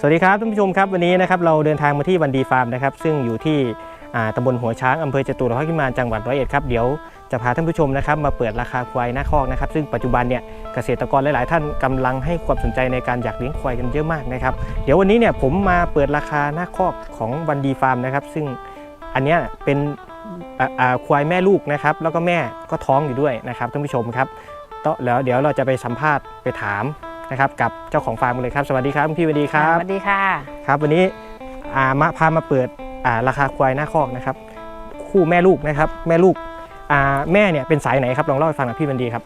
สวัสดีครับท่านผู้ชมครับวันนี้นะครับเราเดินทางมาที่วันดีฟาร์มนะครับซึ่งอยู่ที่อ่าตำบลหัวช้างอำเภอจตุรพักษ์พิมานจังหวัดร้อยเอ็ดครับเดี๋ยวจะพาท่านผู้ชมนะครับมาเปิดราคาควายหน้าคอกนะครับซึ่งปัจจุบันเนี่ยเกษตรกรหลาย ๆ ท่านกำลังให้ความสนใจในการอยากเลี้ยงควายกันเยอะมากนะครับเดี๋ยววันนี้เนี่ยผมมาเปิดราคาหน้าคอกของวันดีฟาร์มนะครับซึ่งอันนี้เป็นควายแม่ลูกนะครับแล้วก็แม่ก็ท้องอยู่ด้วยนะครับท่านผู้ชมครับต่อแล้วเดี๋ยวเราจะไปสัมภาษณ์ไปถาม นะครับกับเจ้าของฟาร์มกันเลยครับ สวัสดีครับคุณพี่สวัสดีครับสวัสดีค่ะครับ วันนี้อ่ามาพามาเปิดอ่าราคาควายหน้าคอกนะครับ คู่แม่ลูกนะครับแม่ลูกอ่าแม่เนี่ยเป็นสายไหนครับลองเล่าให้ฟังหน่อยพี่บันดีครับ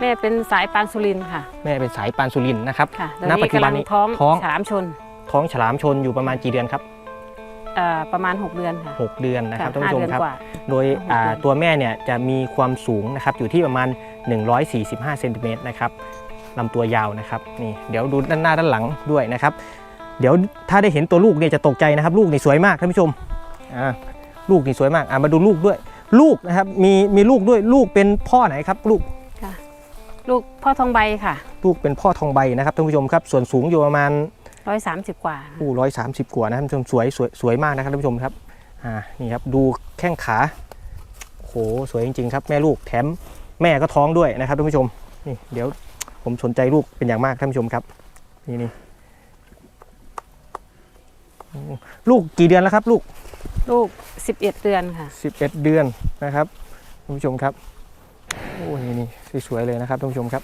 แม่เป็นสายปานสุรินทร์ค่ะแม่เป็นสายปานสุรินทร์นะครับค่ะตอนณนี้ปัจจุกำบัลันงนี้ท้องท้องฉลามชนท้องฉลามชนอยู่ประมาณกี่เดือนครับ เอ่อประมาณ 6 เดือนค่ะ 6 เดือนนะครับท่านห้าผู้ชมเดือนครับ กว่า โดยอ่าหกเดือนตัวแม่เนี่ยจะมีความสูงนะครับอยู่ที่ประมาณ 145เซนติเมตรนะครับ ลำตัวยาวนะครับนี่เดี๋ยวดูด้านหน้าด้านหลังด้วยนะครับ เดี๋ยวถ้าได้เห็นตัวลูกเนี่ยจะตกใจนะครับ ลูกนี่สวยมากท่านผู้ชมอ่าลูกนี่สวยมากอ่ามาดูลูกด้วย ลูกนะครับมีมีลูกด้วยลูกเป็นพ่อไหนครับ ลูกค่ะ ลูกพ่อทองใบค่ะ ลูกเป็นพ่อทองใบนะครับท่านผู้ชมครับ ส่วนสูงอยู่ประมาณ130กว่าผู้ร้อยสามสิบกว่านะท่านผู้ชมสวยสวยสวยมากนะครับท่านผู้ชมครับอ่านี่ครับดูแข้งขาโอ้โหสวยจริงๆครับแม่ลูกแถมแม่ก็ท้องด้วยนะครับท่านผู้ชมนี่เดี๋ยว ผมสนใจลูกเป็นอย่างมากท่านผู้ชมครับ นี่นี่โอ้ลูกกี่เดือนแล้วครับ ลูกลูก 11 เดือนค่ะ 11 เดือนนะครับท่านผู้ชมครับโอ้นี่นี่สวยๆเลยนะครับท่านผู้ชมครับ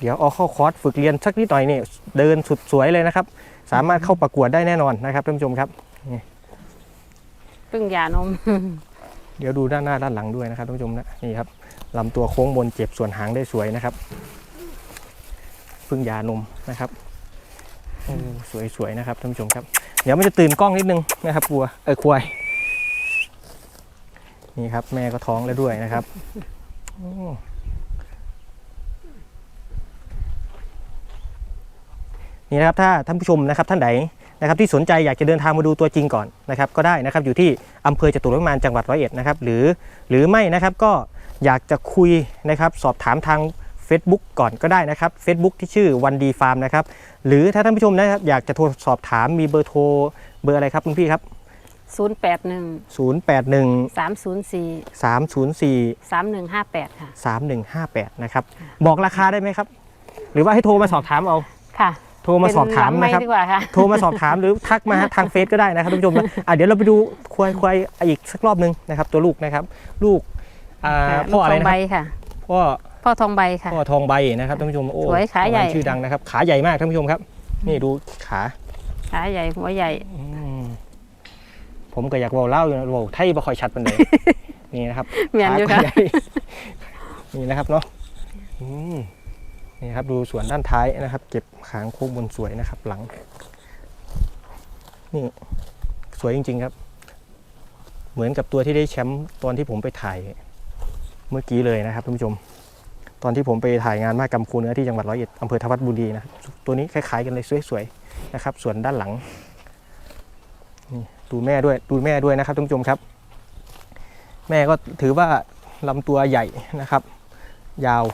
เดี๋ยวเอาเข้าคอร์สฝึกเรียนสักนิดหน่อยนี่เดินสุดสวยเลยนะครับ สามารถเข้าประกวดได้แน่นอนนะครับท่านผู้ชมครับเพิ่งหยานม เดี๋ยวดูด้านหน้าด้านหลังด้วยนะครับท่านผู้ชมนะนี่ครับลำตัวโค้งบนเจ็บส่วนหางได้สวยนะครับ พึ่งยานมนะครับโอ้สวยๆนะครับท่านผู้ชมครับ เดี๋ยวมันจะตื่นกล้องนิดนึงนะครับวัวเออควายนี่ครับแม่ก็ท้องแล้วด้วยนะครับโอ้นี่นะครับถ้าท่านผู้ชมนะครับท่านใดนะครับที่สนใจอยากจะเดินทางมาดูตัวจริงก่อนนะครับก็ได้นะครับอยู่ที่อำเภอจตุรพิมานจังหวัดร้อยเอ็ดนะครับหรือหรือไม่นะครับก็อยากจะคุยนะครับสอบถามทาง Facebook ก่อนก็ได้นะครับ Facebook ที่ชื่อวันดีฟาร์มนะครับ หรือถ้าท่านผู้ชมนะครับอยากจะโทรสอบถามมีเบอร์โทรเบอร์อะไรครับคุณพี่ครับ 081 081 304 304 3158 ค่ะ 3158 นะครับ บอกราคาได้ไหมครับ หรือว่าให้โทรมาสอบถามเอา ค่ะโทรมาสอบถามเป็นหลังไนะครับดีกว่าค่ะโทรมาสอบถามหรือทักมาทางเฟซก็ได้นะครับท่านผู้ชมนะอะเดี๋ยวเราไปดูควายควายอีกสักรอบหนึงนะครับ ตัวลูกนะครับ ลูกอ่าค่ะพ่ออะไรลูกทนะงคใบรับค่ะพ่อ พ่อทองใบค่ะ พ่อทองใบนะครับท่านผู้ชมโอ้สวยขาใหญ่พ่อพันธุ์ชื่อดังนะครับ ขาใหญ่มากท่านผู้ชมครับ นี่ดูขาขาใหญ่หัวใหญ่อืมผมก็อยากเว่าเล่าอยู่นะเว่าไทยบ่ค่อยชัดปานใดนี่นะครับเมียนอยู่ขาค่ะก็ใหญ่นี่นะครับเนาะอืมนี่ครับดูส่วนด้านท้ายนะครับ เก็บหางโค้งบนสวยนะครับ หลัง นี่สวยจริง ๆครับ เหมือนกับตัวที่ได้แชมป์ตอนที่ผมไปถ่ายเมื่อกี้เลยนะครับท่านผู้ชม ตอนที่ผมไปถ่ายงานมากรรมคูเนื้อที่จังหวัดร้อยเอ็ดอำเภอทวัดบุรีนะครับตัวนี้คล้ายๆกันเลยสวยๆนะครับ ส่วนด้านหลังนี่ดูแม่ด้วยดูแม่ด้วยนะครับท่านผู้ชมครับ แม่ก็ถือว่าลำตัวใหญ่นะครับ ยาว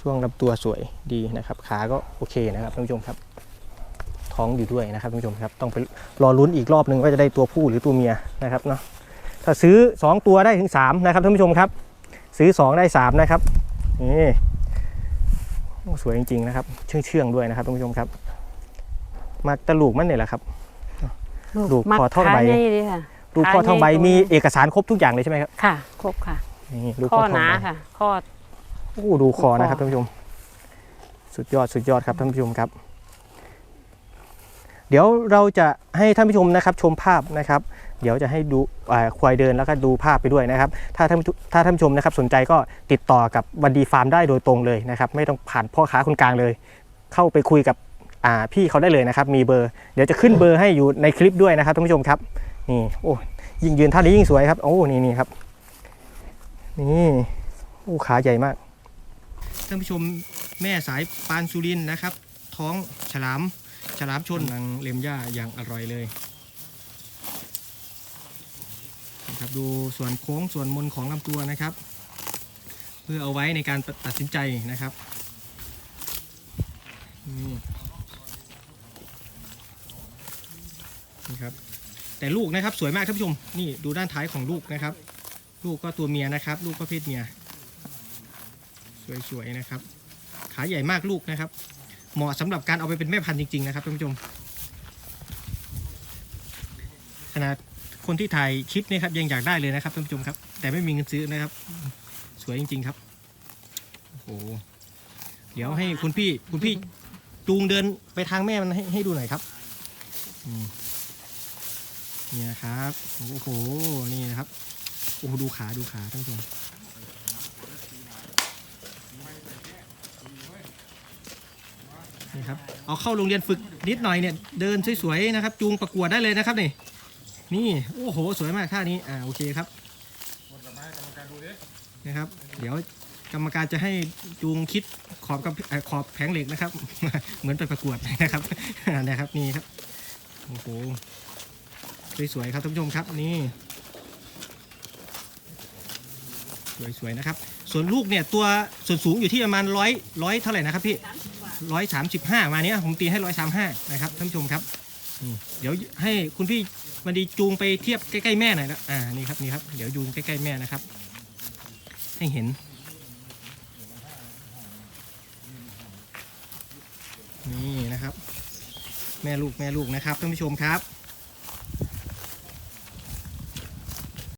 ช่วงลำตัวสวยดีนะครับ ขาก็โอเคนะครับท่านผู้ชมครับ ท้องอยู่ด้วยนะครับท่านผู้ชมครับ ต้องไปรอลุ้นอีกรอบหนึ่งว่าจะได้ตัวผู้หรือตัวเมียนะครับเนาะถ้าซื้อ 2 ตัวได้ถึง3นะครับท่านผู้ชมครับ ซื้อ 2 ได้ 3 นะครับนี่โอ้สวยจริง ๆ นะครับ เชื่องเชื่องๆด้วยนะครับท่านผู้ชมครับมักตะลูกมันเนี่ยแหละครับลูกมักพอท่องใบขาใหญ่ดีค่ะลูกพ่อทองใบขาใหญ่มีเอกสารครบทุกอย่างเลยใช่ไหมครับค่ะ ครบค่ะนี่ลูกข้อพ่อทหองนาใบค่ะข้อโอ้ดูคอนะครับดูคอท่านผู้ชม สุดยอดสุดยอดครับท่านผู้ชมครับ เดี๋ยวเราจะให้ท่านผู้ชมนะครับชมภาพนะครับ เดี๋ยวจะให้ดูควายเดินแล้วก็ดูภาพไปด้วยนะครับ ถ้าท่านถ้าท่านผู้ชมนะครับสนใจก็ติดต่อกับวันดีฟาร์มได้โดยตรงเลยนะครับ ไม่ต้องผ่านพ่อค้าคนกลางเลย เข้าไปคุยกับพี่เขาได้เลยนะครับ มีเบอร์ เดี๋ยวจะขึ้นเบอร์ให้อยู่ในคลิปด้วยนะครับท่านผู้ชมครับนี่โอ้ยิ่งยืนท่านี้ยิ่งสวยครับโอ้นี่นี่ครับนี่โอ้ขาใหญ่มากท่านผู้ชมแม่สายปานสุรินนะครับ ท้องฉลาม ฉลามชนกำลังเล็มหญ้าอย่างอร่อยเลยนะครับดูส่วนโค้งส่วนมนของลำตัวนะครับ เพื่อเอาไว้ในการตัดสินใจนะครับนี่นี่ครับแต่ลูกนะครับสวยมากท่านผู้ชมนี่ดูด้านท้ายของลูกนะครับ ลูกก็ตัวเมียนะครับ ลูกก็เพศเมีย สวยๆนะครับ ขาใหญ่มากลูกนะครับ เหมาะสำหรับการเอาไปเป็นแม่พันธุ์จริงๆนะครับท่านผู้ชม ขนาดคนที่ถ่ายคลิปนี่ครับยังอยากได้เลยนะครับท่านผู้ชมครับ แต่ไม่มีเงินซื้อนะครับ สวยจริง ๆครับโอ้โหเดี๋ยวให้คุณพี่คุณพี่จูงเดินไปทางแม่มันให้ให้ดูหน่อยครับอืมนี่นะครับโอ้โหนี่นะครับโอ้โหดูขาดูขาท่านผู้ชม นี่ครับเอาเข้าโรงเรียนฝึกนิดหน่อยเนี่ยเดินสวยๆนะครับ จูงประกวดได้เลยนะครับนี่นี่โอ้โหสวยมากท่านี้อ่าโอเคครับนะครับ เดี๋ยวกรรมการจะให้จูงคิดขอบกับเอ่อขอบแผงเหล็กนะครับ เหมือนไปประกวดนะครับนะครับนี่ครับโอ้โหสวยๆครับท่านผู้ชมครับนี่สวยๆนะครับ ส่วนลูกเนี่ยตัวส่วนสูงอยู่ที่ประมาณร้อยร้อยเท่าไหร่นะครับพี่ ร้อยสามสิบห้ามาเนี้ยผมตีให้ร้อยสามห้านะครับท่านผู้ชมครับเดี๋ยวให้คุณพี่มันดีจูงไปเทียบใกล้ๆแม่หน่อยนะอ่านี่ครับนี่ครับเดี๋ยวจูงใกล้ๆแม่นะครับ ให้เห็นนี่นะครับ แม่ลูกแม่ลูกนะครับท่านผู้ชมครับ